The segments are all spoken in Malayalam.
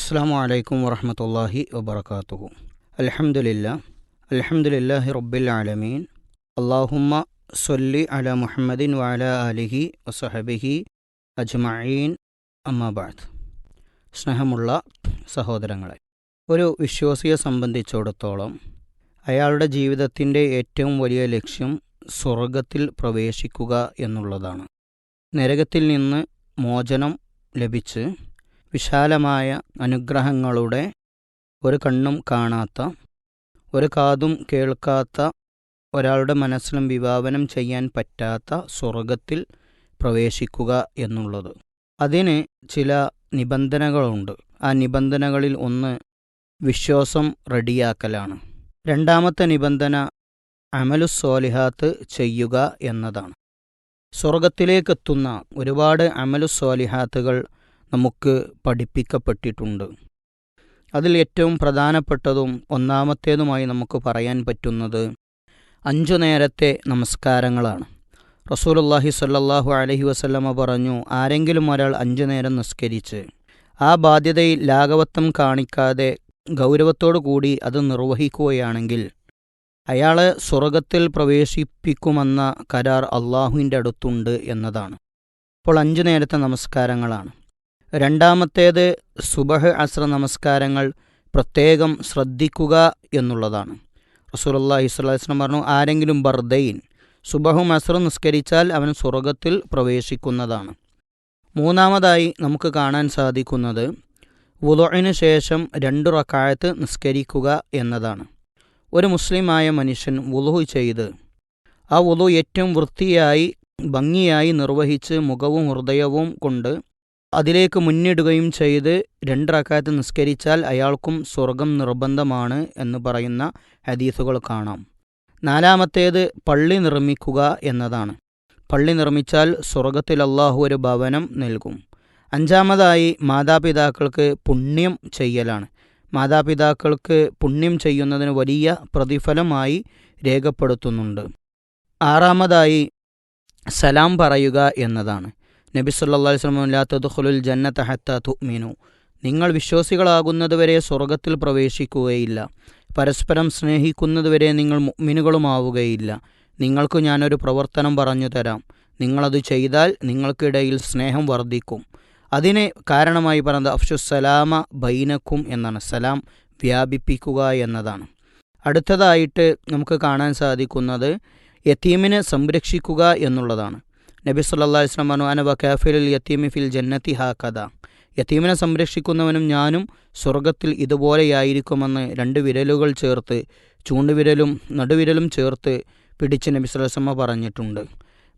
അസ്സാം വലൈക്കും വറഹമത്തല്ലാഹി വബർക്കാത്തു അലഹമുല്ല അലഹമുല്ലാഹി റബ്ബിൽ ആലമീൻ. അള്ളാഹുമ്മ സൊല്ലി അല മുഹമ്മദിൻ വാല അലിഹി വസഹബിഹി അജ്മീൻ അമ്മാബാദ് സ്നേഹമുള്ള സഹോദരങ്ങളെ ഒരു വിശ്വാസിയെ സംബന്ധിച്ചിടത്തോളം അയാളുടെ ജീവിതത്തിന്റെ ഏറ്റവും വലിയ ലക്ഷ്യം സ്വർഗത്തിൽ പ്രവേശിക്കുക എന്നുള്ളതാണ്. നരകത്തിൽ നിന്ന് മോചനം ലഭിച്ച് വിശാലമായ അനുഗ്രഹങ്ങളുടെ ഒരു കണ്ണും കാണാത്ത ഒരു കാതും കേൾക്കാത്ത ഒരാളുടെ മനസ്സിലും വിഭാവനം ചെയ്യാൻ പറ്റാത്ത സ്വർഗത്തിൽ പ്രവേശിക്കുക എന്നുള്ളത്. അതിന് ചില നിബന്ധനകളുണ്ട്. ആ നിബന്ധനകളിൽ ഒന്ന് വിശ്വാസം റെഡിയാക്കലാണ്. രണ്ടാമത്തെ നിബന്ധന അമലുസ്വാലിഹാത്ത് ചെയ്യുക എന്നതാണ്. സ്വർഗത്തിലേക്കെത്തുന്ന ഒരുപാട് അമലുസ്വാലിഹാത്തുകൾ നമുക്ക് പഠിപ്പിക്കപ്പെട്ടിട്ടുണ്ട്. അതിൽ ഏറ്റവും പ്രധാനപ്പെട്ടതും ഒന്നാമത്തേതുമായി നമുക്ക് പറയാൻ പറ്റുന്നത് അഞ്ചു നേരത്തെ നമസ്കാരങ്ങളാണ്. റസൂലുള്ളാഹി സല്ലാഹു അലഹി വസ്ലമ പറഞ്ഞു ആരെങ്കിലും ഒരാൾ അഞ്ചു നേരം നിസ്കരിച്ച് ആ ബാധ്യതയിൽ ലാഘവത്വം കാണിക്കാതെ ഗൗരവത്തോടു കൂടി അത് നിർവഹിക്കുകയാണെങ്കിൽ അയാളെ സ്വർഗത്തിൽ പ്രവേശിപ്പിക്കുമെന്ന കരാർ അള്ളാഹുവിന്റെ അടുത്തുണ്ട് എന്നതാണ്. അപ്പോൾ അഞ്ചു നേരത്തെ നമസ്കാരങ്ങളാണ്. രണ്ടാമത്തേത് സുബഹ് അസ്ര നമസ്കാരങ്ങൾ പ്രത്യേകം ശ്രദ്ധിക്കുക എന്നുള്ളതാണ്. അലൈഹി വസല്ലം പറഞ്ഞു ആരെങ്കിലും ബർദൈൻ സുബഹും അസ്ര നിസ്കരിച്ചാൽ അവൻ സ്വർഗത്തിൽ പ്രവേശിക്കുന്നതാണ്. മൂന്നാമതായി നമുക്ക് കാണാൻ സാധിക്കുന്നത് വുളുഇന് ശേഷം രണ്ട് റക്കായത്ത് നിസ്കരിക്കുക എന്നതാണ്. ഒരു മുസ്ലിമായ മനുഷ്യൻ വുളു ചെയ്ത് ആ വുളു ഏറ്റവും വൃത്തിയായി ഭംഗിയായി നിർവഹിച്ച് മുഖവും ഹൃദയവും കൊണ്ട് അതിലേക്ക് മുന്നിടുകയും ചെയ്ത് രണ്ട് റക്കായത്ത് നിസ്കരിച്ചാൽ അയാൾക്കും സ്വർഗം നിർബന്ധമാണ് എന്ന് പറയുന്ന ഹദീസുകൾ കാണാം. നാലാമത്തേത് പള്ളി നിർമ്മിക്കുക എന്നതാണ്. പള്ളി നിർമ്മിച്ചാൽ സ്വർഗത്തിൽ അള്ളാഹു ഒരു ഭവനം നൽകും. അഞ്ചാമതായി മാതാപിതാക്കൾക്ക് പുണ്യം ചെയ്യലാണ്. മാതാപിതാക്കൾക്ക് പുണ്യം ചെയ്യുന്നതിന് വലിയ പ്രതിഫലമായി രേഖപ്പെടുത്തുന്നുണ്ട്. ആറാമതായി സലാം പറയുക എന്നതാണ്. നബി സല്ലല്ലാഹു അലൈഹി വസല്ലം ലാ തദ്ഖുലുൽ ജന്നത ഹത്താ തുഅ്മിനു. നിങ്ങൾ വിശ്വാസികളാകുന്നതുവരെ സ്വർഗത്തിൽ പ്രവേശിക്കുകയില്ല. പരസ്പരം സ്നേഹിക്കുന്നതുവരെ നിങ്ങൾ മുഗ്മിനുകളുമാവുകയില്ല നിങ്ങൾക്ക് ഞാനൊരു പ്രവർത്തനം പറഞ്ഞു തരാം. നിങ്ങളത് ചെയ്താൽ നിങ്ങൾക്കിടയിൽ സ്നേഹം വർദ്ധിക്കും. അതിനെ കാരണമായി പറഞ്ഞത് അഫ്ഷുസലാമ ബൈനക്കും എന്നാണ്. സലാം വ്യാപിപ്പിക്കുക എന്നതാണ്. അടുത്തതായിട്ട് നമുക്ക് കാണാൻ സാധിക്കുന്നത് യത്തീമിനെ സംരക്ഷിക്കുക എന്നുള്ളതാണ്. നബി അലൈഹി വസല്ലം പറഞ്ഞു അനവ കാഫിൽ യത്തീമി ഫിൽ ജന്നത്തി ഹാക്കഥ യത്തീമിനെ സംരക്ഷിക്കുന്നവനും ഞാനും സ്വർഗത്തിൽ ഇതുപോലെയായിരിക്കുമെന്ന് രണ്ട് വിരലുകൾ ചേർത്ത് ചൂണ്ടുവിരലും നടുവിരലും ചേർത്ത് പിടിച്ച് നബി സല്ലല്ലാഹു പറഞ്ഞിട്ടുണ്ട്.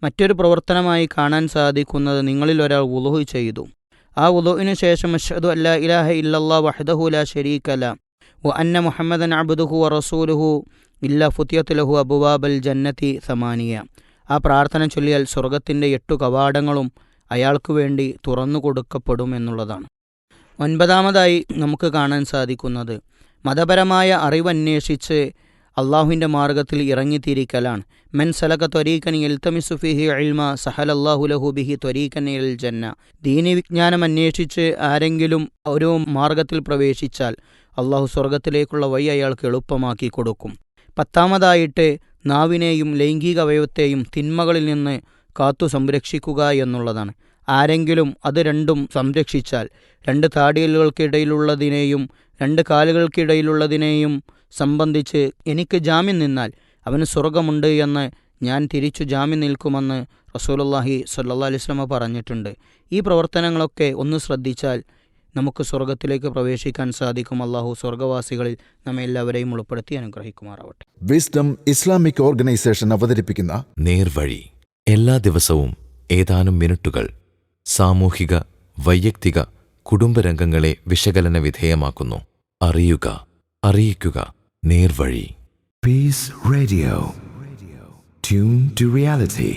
മറ്റൊരു പ്രവർത്തനമായി കാണാൻ സാധിക്കുന്നത് നിങ്ങളിൽ ഒരാൾ വുളുഹു ചെയ്തു. ആ ഉലുഹിനു ശേഷം അഷ്ഹദു അല്ലാ ഇലാഹ ഇല്ലല്ലാ വഹദഹു ലാ ശരീക ല വ അന്ന മുഹമ്മദൻ അബ്ദുഹു വ റസൂലുഹു ഇല്ല ഫുത്തിയത്തുലഹു അബുവാബൽ ജന്നത്തി സമാനിയ. ആ പ്രാർത്ഥന ചൊല്ലിയാൽ സ്വർഗത്തിന്റെ എട്ടു കവാടങ്ങളും അയാൾക്ക് വേണ്ടി തുറന്നു കൊടുക്കപ്പെടും എന്നുള്ളതാണ്. ഒൻപതാമതായി നമുക്ക് കാണാൻ സാധിക്കുന്നത് മതപരമായ അറിവന്വേഷിച്ച് അള്ളാഹുവിന്റെ മാർഗത്തിൽ ഇറങ്ങിത്തിരിക്കലാണ്. മെൻ സലക ത്വരീക്കൻ എൽത്തമിസുഫിഹി അൽമ സഹലല്ലാഹു ലഹു ബിഹി ത്വരീക്കൻ എൽ ജന്ന. ദീനി വിജ്ഞാനം അന്വേഷിച്ച് ആരെങ്കിലും ഒരു മാർഗത്തിൽ പ്രവേശിച്ചാൽ അള്ളാഹു സ്വർഗത്തിലേക്കുള്ള വഴി അയാൾക്ക് എളുപ്പമാക്കി കൊടുക്കും. പത്താമതായിട്ട് നാവിനെയും ലൈംഗിക അവയവത്തെയും തിന്മകളിൽ നിന്ന് കാത്തു സംരക്ഷിക്കുക എന്നുള്ളതാണ്. ആരെങ്കിലും അത് രണ്ടും സംരക്ഷിച്ചാൽ രണ്ട് താടിയലുകൾക്കിടയിലുള്ളതിനെയും രണ്ട് കാലുകൾക്കിടയിലുള്ളതിനെയും സംബന്ധിച്ച് എനിക്ക് ജാമ്യം നിന്നാൽ അവന് സ്വർഗമുണ്ട് എന്ന് ഞാൻ തിരിച്ചു ജാമ്യം നിൽക്കുമെന്ന് റസൂലുള്ളാഹി സല്ലാ അലൈഹി വസല്ലമ പറഞ്ഞിട്ടുണ്ട്. ഈ പ്രവർത്തനങ്ങളൊക്കെ ഒന്ന് ശ്രദ്ധിച്ചാൽ നമുക്ക് സ്വർഗത്തിലേക്ക് പ്രവേശിക്കാൻ സാധിക്കും. അള്ളാഹു സ്വർഗവാസികളിൽ നമ്മെ എല്ലാവരെയും ഉൾപ്പെടുത്തി അനുഗ്രഹിക്കുമാറാവട്ടെ. വിസ്ഡം ഇസ്ലാമിക് ഓർഗനൈസേഷൻ അവതരിപ്പിക്കുന്ന നേർവഴി. എല്ലാ ദിവസവും ഏതാനും മിനിറ്റുകൾ സാമൂഹിക വൈയക്തിക കുടുംബരംഗങ്ങളെ വിശകലന വിധേയമാക്കുന്നു. അറിയുക അറിയിക്കുക. നേർവഴി. Peace radio tune to reality.